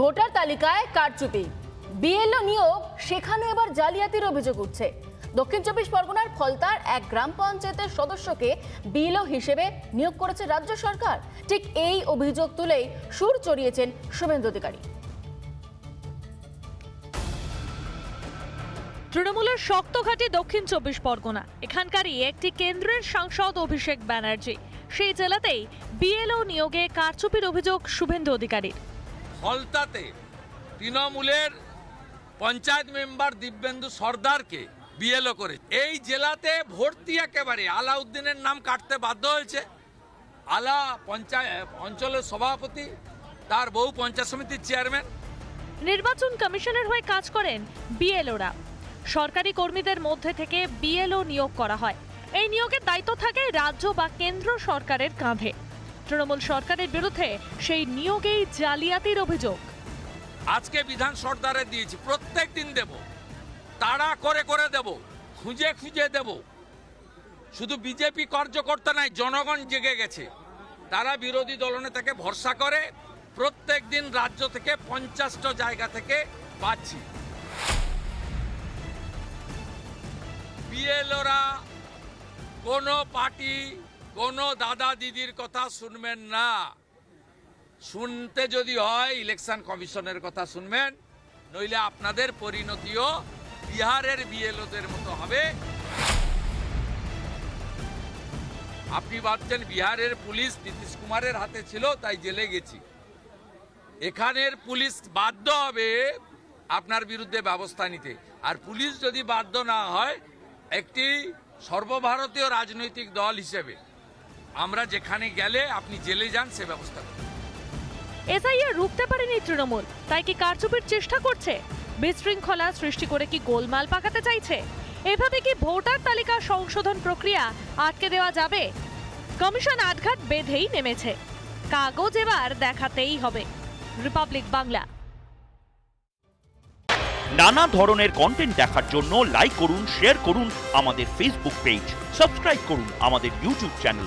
Voter তালিকায় কারচুপি। BLO নিয়োগ, সেখানে এবার জালিয়াতির অভিযোগ উঠছে। দক্ষিণ চব্বিশ পরগনার ফলতার এক গ্রাম পঞ্চায়েতের সদস্যকে বিএলও হিসেবে নিয়োগ করেছে রাজ্য সরকার। ঠিক এই অভিযোগ তুলেই সুর চড়িয়েছেন শুভেন্দু অধিকারী। তৃণমূলের শক্ত শক্তঘাটি দক্ষিণ চব্বিশ পরগনা। এখানকারই একটি কেন্দ্রের সাংসদ অভিষেক ব্যানার্জি। সেই জেলাতেই বিএলও নিয়োগে কারচুপির অভিযোগ শুভেন্দু অধিকারীর। ফলতাতে তৃণমূলের পঞ্চায়েত মেম্বার দিব্যেন্দু সর্দারকে বিএলও করে। এই জেলাতে ভর্তি একেবারে। আলাউদ্দিনের নাম কাটতে বাধ্য হয়েছে। আলা পঞ্চায়েত অঞ্চলের সভাপতি, তার বহু পঞ্চায়েত সমিতির চেয়ারম্যান। নির্বাচন কমিশনের হয়ে কাজ করেন বিএলওরা। সরকারি কর্মীদের মধ্যে থেকে বিএলও নিয়োগ করা হয়। এই নিয়োগের দায়িত্ব থাকে রাজ্য বা কেন্দ্র সরকারের কাঁধে। তৃণমূল সরকারের বিরুদ্ধে সেই নিয়োগেই জালিয়াতির অভিযোগ। আজকে বিধান সর্দারে দিয়েছি, প্রত্যেক দিন দেব। তাড়া করে করে দেব, খুঁজে খুঁজে দেব। শুধু বিজেপি কার্যকর্তা নাই, জনগণ জেগে গেছে। তারা বিরোধী দলনে দলনেতাকে ভরসা করে, প্রত্যেক দিন রাজ্য থেকে পঞ্চাশটা জায়গা থেকে পাচ্ছি। বিএলওরা কোনো পার্টি কোনো দাদা দিদির কথা শুনবেন না। শুনতে যদি হয় ইলেকশন কমিশনের কথা শুনবেন, নইলে আপনাদের পরিণতিও বিহারের বিএলওদের মতো হবে। আপনি ভাবছেন বিহারের পুলিশ নীতিশ কুমারের হাতে ছিল, তাই জেলে গেছি। এখানের পুলিশ বাধ্য হবে আপনার বিরুদ্ধে ব্যবস্থা নিতে। আর পুলিশ যদি বাধ্য না হয়, একটি সর্বভারতীয় রাজনৈতিক দল হিসেবে আমরা যেখানে গেলে আপনি জেলে যান সে ব্যবস্থা। এসআইআর রুখতে পারেনি তৃণমূল তাই কি কারচুপির চেষ্টা করছে? বিশৃঙ্খলা সৃষ্টি করে কি গোলমাল পাকাতে চাইছে? এভাবে কি ভোটার তালিকা সংশোধন প্রক্রিয়া আটকে দেওয়া যাবে? কমিশন আটঘাট বেঁধেই নেমেছে। কাগজ এবার দেখাতেই হবে। রিপাবলিক বাংলা। নানা ধরনের কন্টেন্ট দেখার জন্য লাইক করুন শেয়ার করুন আমাদের ফেসবুক পেজ সাবস্ক্রাইব করুন আমাদের ইউটিউব চ্যানেল